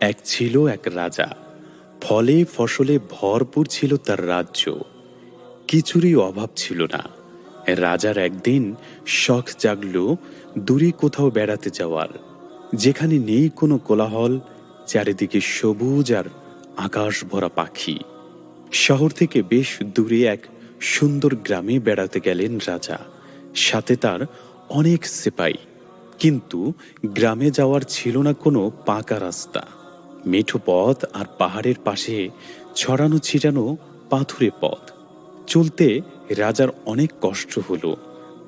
এক ছিল এক রাজা। ফলে ফসলে ভরপুর ছিল তার রাজ্য। কিছুরই অভাব ছিল না। রাজার একদিন শখ জাগল দূরে কোথাও বেড়াতে যাওয়ার। যেখানে নেই কোনো কোলাহল, চারিদিকে সবুজ আর আকাশ ভরা পাখি। শহর থেকে বেশ দূরে এক সুন্দর গ্রামে বেড়াতে গেলেন রাজা। সাথে তার অনেক সেপাই। কিন্তু গ্রামে যাওয়ার ছিল না কোনো পাকা রাস্তা। মেঠো পথ আর পাহাড়ের পাশে ছড়ানো ছিটানো পাথুরে পথ। চলতে রাজার অনেক কষ্ট হলো।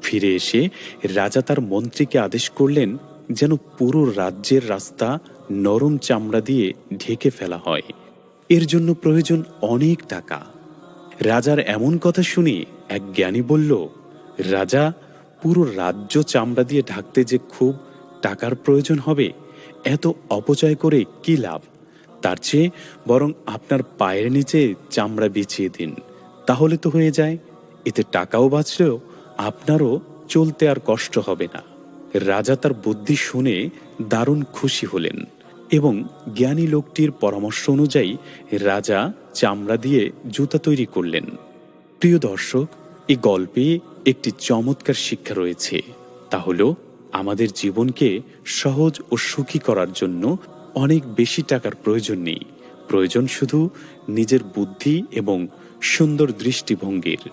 ফিরে এসে রাজা তার মন্ত্রীকে আদেশ করলেন যেন পুরো রাজ্যের রাস্তা নরম চামড়া দিয়ে ঢেকে ফেলা হয়। এর জন্য প্রয়োজন অনেক টাকা। রাজার এমন কথা শুনে এক জ্ঞানী বলল, রাজা, পুরো রাজ্য চামড়া দিয়ে ঢাকতে যে খুব টাকার প্রয়োজন হবে এত অপচয় করে কি লাভ? তার চেয়ে বরং আপনার পায়ের নিচে চামড়া বিছিয়ে দিন, তাহলে তো হয়ে যায়। এতে টাকাও বাঁচলেও আপনারও চলতে আর কষ্ট হবে না। রাজা তার বুদ্ধি শুনে দারুণ খুশি হলেন এবং জ্ঞানী লোকটির পরামর্শ অনুযায়ী রাজা চামড়া দিয়ে জুতা তৈরি করলেন। প্রিয় দর্শক, এই গল্পে একটি চমৎকার শিক্ষা রয়েছে। তা হলো আমাদের জীবনকে সহজ ও সুখী করার জন্য অনেক বেশি টাকার প্রয়োজন নেই। প্রয়োজন শুধু নিজের বুদ্ধি এবং সুন্দর দৃষ্টিভঙ্গির।